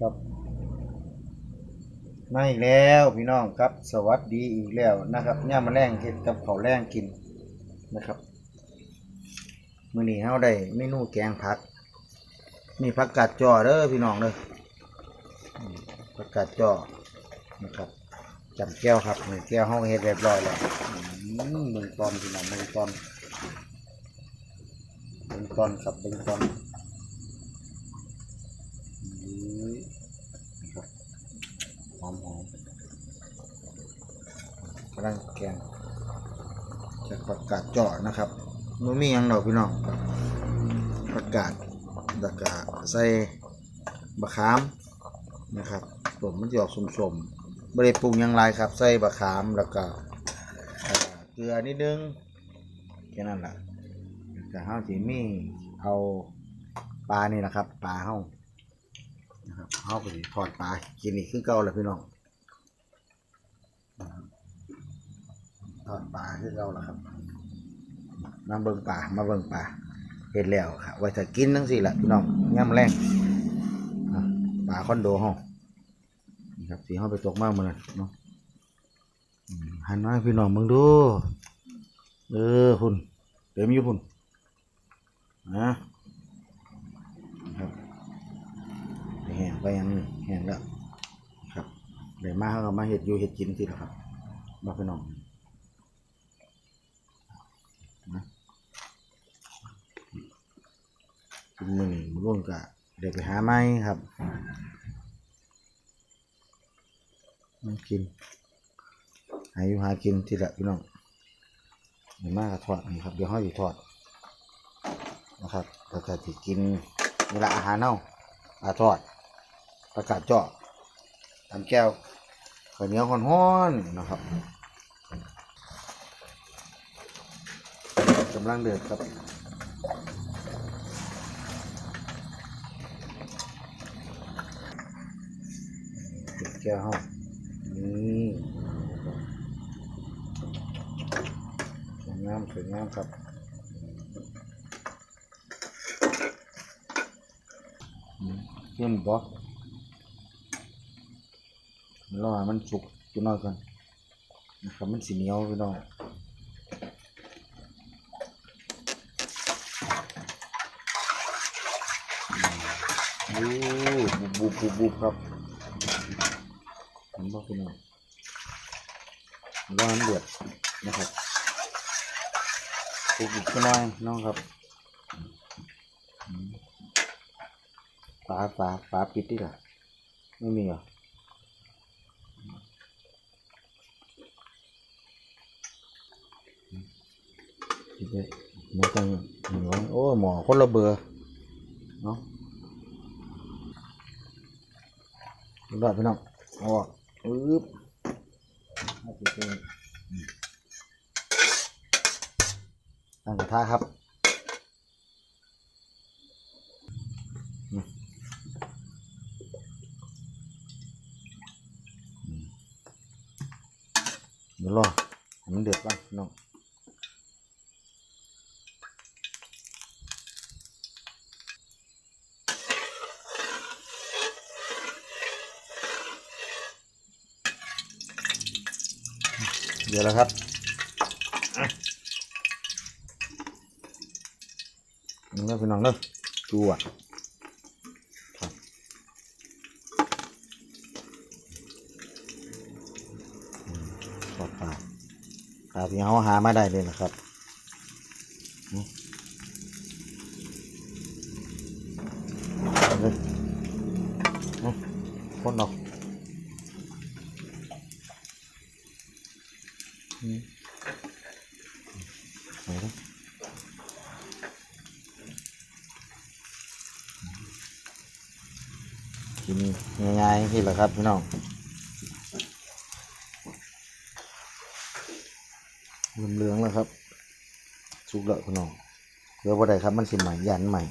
ครับมาอีกแล้วพี่น้องครับ สวัสดีอีกแล้วนะครับย่ามาแรงเห็ดกับข้าแรงกินนะครับมื้อนี้เฮาได้เมนูแกงผัก มีผักกาดจ่อเด้อพี่น้องเด้อผักกาดจ่อนะครับจำแก้วครับนี่แก้วเฮาเฮ็ดเรียบร้อยแล้วอืมเบิ่งตอนพี่น้องเบิ่งตอนเบิ่งตอนครับเบิ่งตอนอืม หอมหอมกำลังแกงจากผักกาดจ่อนะครับมันมีหยังดอกพี่น้องครับผักาดแล้วก็ใส่บะขามนะครับผมมันจะออกสมๆไม่ได้ปรุงยังไรครับ ใส่บะขามแล้วก็เอ่อเกลือนิดนึงแค่นั้นแหละแต่เฮาวสิมีเอาปลานี่นะครับ ปลาเฮา นะครับเฮาก็สิทอดปลากินนี่คือเก่าแหละพี่น้องนะครับทอดปลาคือเก่าแล้วครับมาเบิ่งป่ามาเบิ่งป่าเห็นแล้วค่ะไว้ถ้ากินทั้งสี่แหละพี่น้องย่ำแรงป่าคอนโดห้องนี่ครับสีห้องไปตกมากเหมันนเนาะอืมหันมาพี่น้องมึงดูเออพุ่นเต็มอยู่พุ่นนะนะครับ ได้แห้งไปยังนี่แห้งแล้วครับเดี๋ยวมาเขามาเห็ดอยู่เห็ดกินทีละครับมาพี่น้องกินมือนี่มือร่วงกะเดี๋ยวไปหาไม้ครับมากินหาอยู่หากินทีละพี่น้องเดี๋ยวมากระทอดนี่ครับเดี๋ยวห้อยอยู่ทอดนะครับแล้วก็ที่กินเวลาอาหารเน่าอาทอด ประกาศเจาะทำแก้วข้าวเหนียวห้อนๆนะครับกำลังเดือดครับปิดแก้วห้องนี่สวยงามสวยงามครับเยี่ยมบ่ รอให้มันสุกจุน้อยก่อนนะครับมันสีเหนียวพี่น้องอืมบูบบูบบูบครับผมบอกคุณน้องร้อนเดือดนะครับปลูกอีกน่อยน้องครับฝาฝาฝาปิดดิล่ะไม่มีเหรอมปิดเลย ไม่ต้องหนูโอ้หมอคนละเบอร์เนาะรอดพี่น้องออกอึ๊บตั้งกระทะครับอืมอืมเดี๋ยวรอให้มันเดือดก่อนพี่น้อง เดี๋ยวแล้วครับนี่นะพี่น้องเนอะจูอะครับปลาปลาที่เขาหามาได้เลยนะครับนี่เอาเลยนี่คนออกอืมเอาเลย กินง่ายๆที่แหละครับพี่น้องเหลืองๆแล้วครับสุกแล้วพี่น้องเดี๋ยวว่าใดครับมันสิใหม่ยันใหม่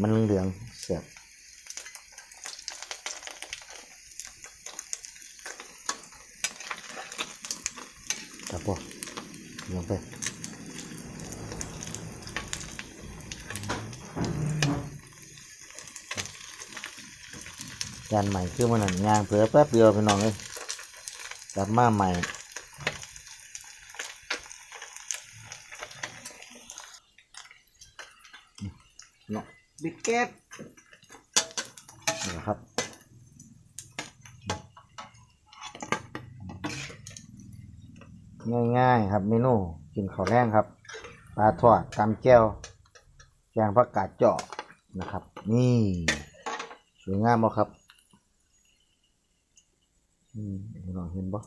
มันเหลืองเสียบครับพ่อลงไป ยันใหม่คือมันนั่นยางเผือแป๊บเดียวพี่น้องเลยกลับมาใหม่เนาะบิกเก็ตนี่แหละครับง่ายๆครับเมนูกินข้าวแรงครับปลาทอดตำแก้วแกงผักกาดเจาะนะครับ นี่สวยงามบ่ครับ อืมลองเห็นบ่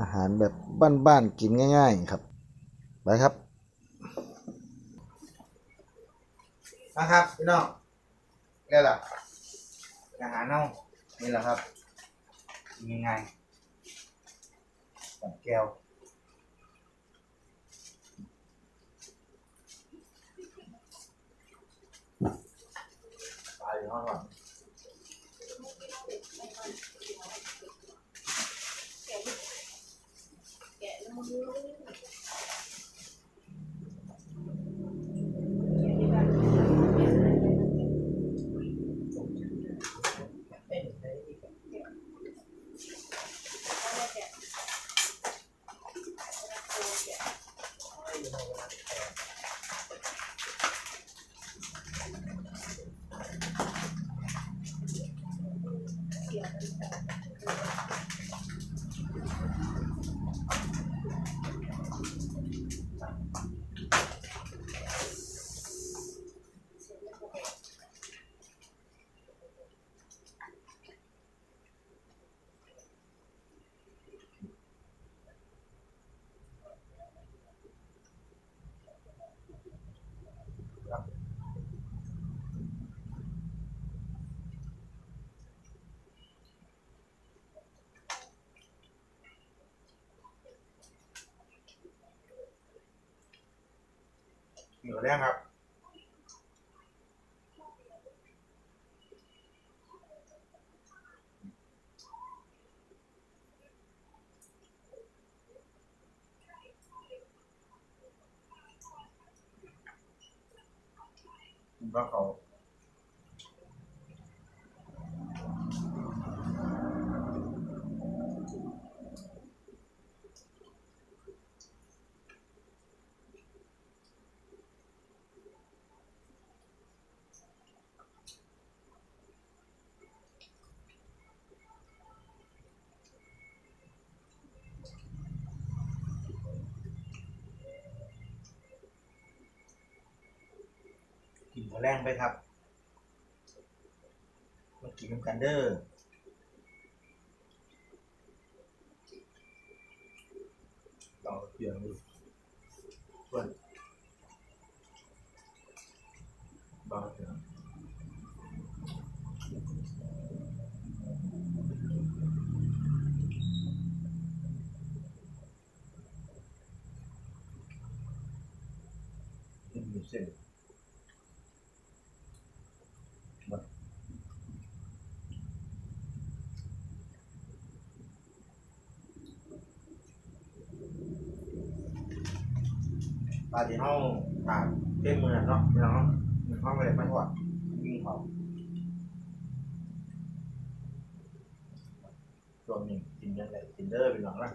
อาหารแบบบ้านๆกินง่าย ๆ ครับ ไปครับนะครับพี่น้องนี่แหละอาหารเน่านี่แหละครับยังไงสองแก้วตายอยู่ห้อง เหนียวแรงครับ ก็เขา หัวแรงไปครับมากินน้ำกันเด้อต่อเปลี่ยนดูส่วนบางเพียงไม่มีเส้น ปลาที่ห้องตากเต็มมือเนาะพี่น้อห้องไปเลยมันหดวิ่งเขาส่วนหนึ่งกินยังไงกินเดอร์เป็นหลังละ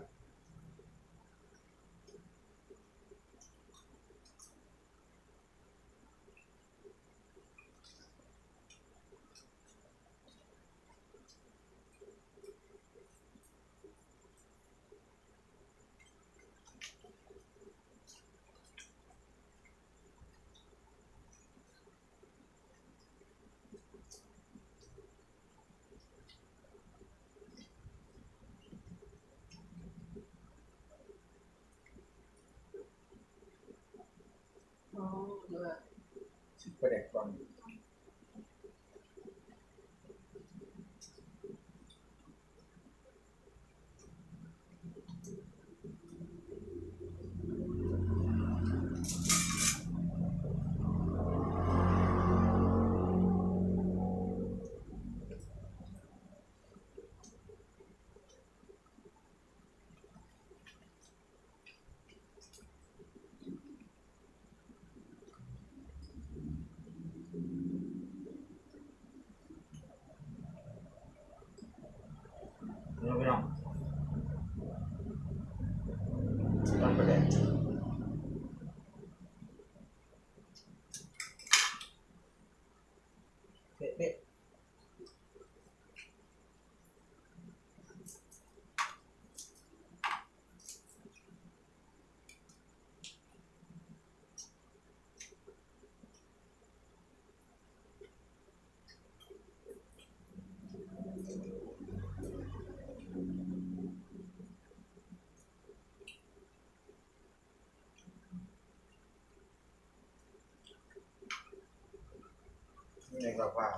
เลยครับว่า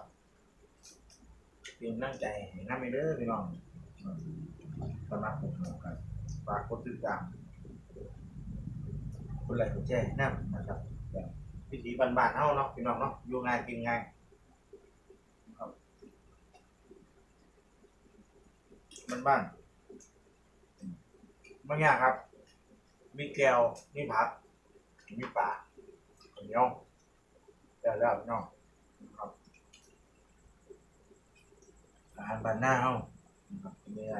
เตรียมนั่งใจให้น้ำไม่เด้อพี่น้องสำหรับผมนะครับฝากกดติดตามคนไหลคนแจ้น้ำนะครับแบบวิถีบานๆเฮาเนาะพี่น้องเนาะอยู่ง่ายกินง่ายครับบ้านๆบางอย่างครับ มีแก้วมีผัก มีปลาข้าวเหนียวแล้วแล้วพี่น้อง ครับ อาหารบานหน้าเฮาครับกินไม่ได้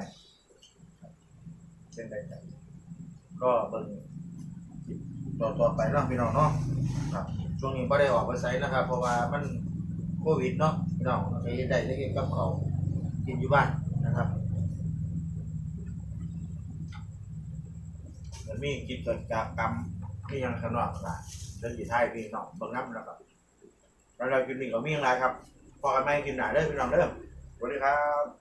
เป็นได้ใจก็เบิ่งต่อต่อไปเนาะพี่น้องเนาะครับ ช่วงนี้ไ่ได้ออกไปไซนะครับ เพราะว่ามันโควิดเนาะพี่น้องไปเฮ็ดได้ได้ก็บกับเขากินอยู่บ้านนะครับมันมีกิจกรรมมีหยังขนอกล่ะเดินอยู่ท้ายพี่น้องเบิ่งน้ำแล้วก็แล้วเรากินนี่ก็มีอย่างไรครับพอกันไหมกินหนาเด้อพี่น้องเด้อ สวัสดีครับ